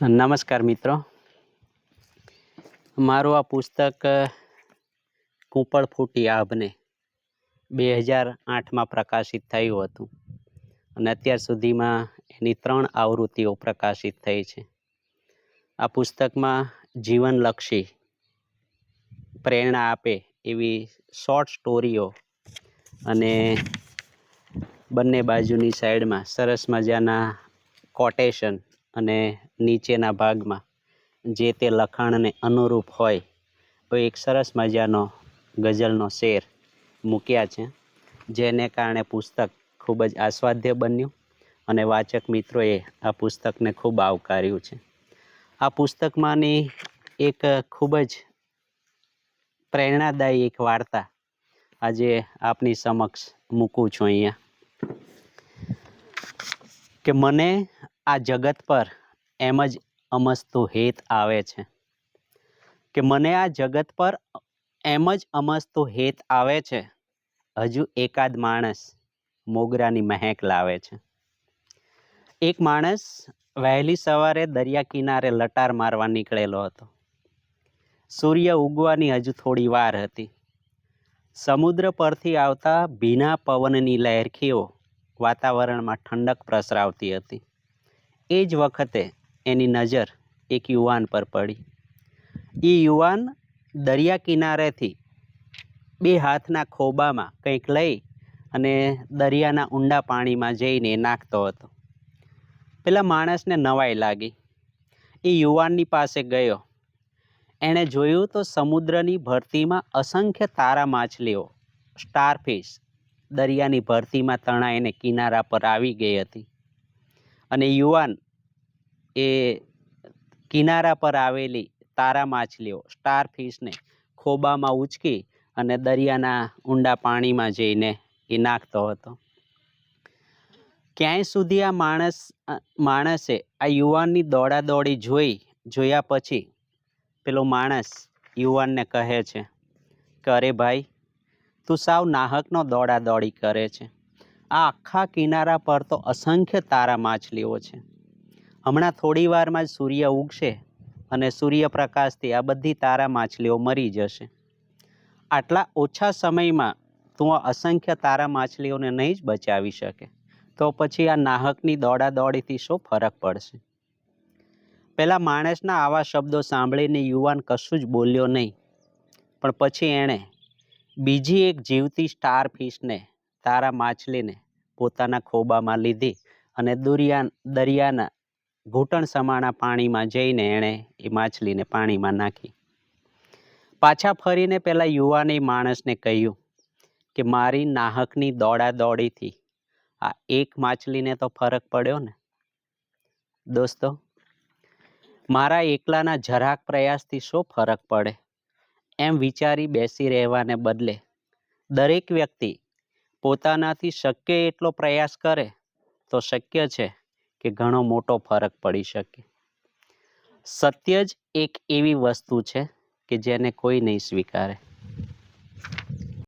નમસ્કાર મિત્રો. મારું આ પુસ્તક કૂંપળ ફૂટી આભને બે હજાર આઠમાં પ્રકાશિત થયું હતું અને અત્યાર સુધીમાં એની ત્રણ આવૃત્તિઓ પ્રકાશિત થઈ છે. આ પુસ્તકમાં જીવનલક્ષી પ્રેરણા આપે એવી શોર્ટ સ્ટોરીઓ અને બંને બાજુની સાઈડમાં સરસ મજાના કોટેશન અને નીચેના ભાગમાં જે તે લખાણને અનુરૂપ હોય, તો એક સરસ મજાનો ગઝલનો શેર મૂક્યા છે, જેને કારણે પુસ્તક ખૂબ જ આસ્વાદ્ય બન્યું અને વાચક મિત્રોએ આ પુસ્તકને ખૂબ આવકાર્યું છે. આ પુસ્તકમાંની એક ખૂબ જ પ્રેરણાદાયી એક વાર્તા આજે આપની સમક્ષ મૂકું છું અહીંયા. કે મને આ જગત પર એમ જ અમસ્તો હેત આવે છે. કે મને આ જગત પર એમ જ અમસ્તો હેત આવે છે. હજુ એકાદ માણસ મોગરાની મહેક લાવે છે. એક માણસ વહેલી સવારે દરિયા કિનારે લટાર મારવા નીકળેલો હતો. સૂર્ય ઉગવાની હજુ થોડી વાર હતી. સમુદ્ર પરથી આવતા ભીના પવનની લહેરખીઓ વાતાવરણમાં ઠંડક પ્રસરાવતી હતી. એ જ વખતે એની નજર એક યુવાન પર પડી. એ યુવાન દરિયા કિનારેથી બે હાથના ખોબામાં કંઈક લઈ અને દરિયાના ઊંડા પાણીમાં જઈને નાખતો હતો. પેલા માણસને નવાઈ લાગી. એ યુવાનની પાસે ગયો. એણે જોયું તો સમુદ્રની ભરતીમાં અસંખ્ય તારા માછલીઓ, સ્ટારફિશ દરિયાની ભરતીમાં તણાઈને કિનારા પર આવી ગઈ હતી. અને યુવાન એ કિનારા પર આવેલી તારા માછલીઓ સ્ટાર ફિશને ખોબામાં ઉચકી અને દરિયાના ઊંડા પાણીમાં જઈને એ નાખતો હતો. ક્યાંય સુધી આ માણસ માણસે આ યુવાનની દોડાદોડી જોઈ, જોયા પછી પેલો માણસ યુવાનને કહે છે કે, અરે ભાઈ, તું સાવ નાહકનો દોડાદોડી કરે છે. આ આખા કિનારા પર તો અસંખ્ય તારા માછલીઓ છે. હમણાં થોડી વારમાં જ સૂર્ય ઉગશે અને સૂર્યપ્રકાશથી આ બધી તારા માછલીઓ મરી જશે. આટલા ઓછા સમયમાં તું આ અસંખ્ય તારા માછલીઓને નહીં જ બચાવી શકે. તો પછી આ નાહકની દોડાદોડીથી શું ફરક પડશે? પહેલાં માણસના આવા શબ્દો સાંભળીને યુવાન કશું જ બોલ્યો નહીં. પણ પછી એણે બીજી એક જીવતી સ્ટાર ફિશને તારા માછલીને પોતાના ખોબામાં લીધી અને દુરિયા દરિયાના ઘૂંટણ સમાણા પાણીમાં જઈને એણે એ માછલીને પાણીમાં નાખી. પાછા ફરીને પેલા યુવાને માણસને કહ્યું કે, મારી નાહકની દોડાદોડીથી આ એક માછલીને તો ફરક પડ્યો ને. દોસ્તો, મારા એકલાના જરાક પ્રયાસથી શું ફરક પડે? એમ વિચારી બેસી રહેવાને બદલે દરેક વ્યક્તિ પોતાનાથી શક્ય એટલો પ્રયાસ કરે, તો શક્ય છે કે ઘણો મોટો ફરક પડી શકે. સત્ય જ એક એવી વસ્તુ છે કે જેને કોઈ નહીં સ્વીકારે.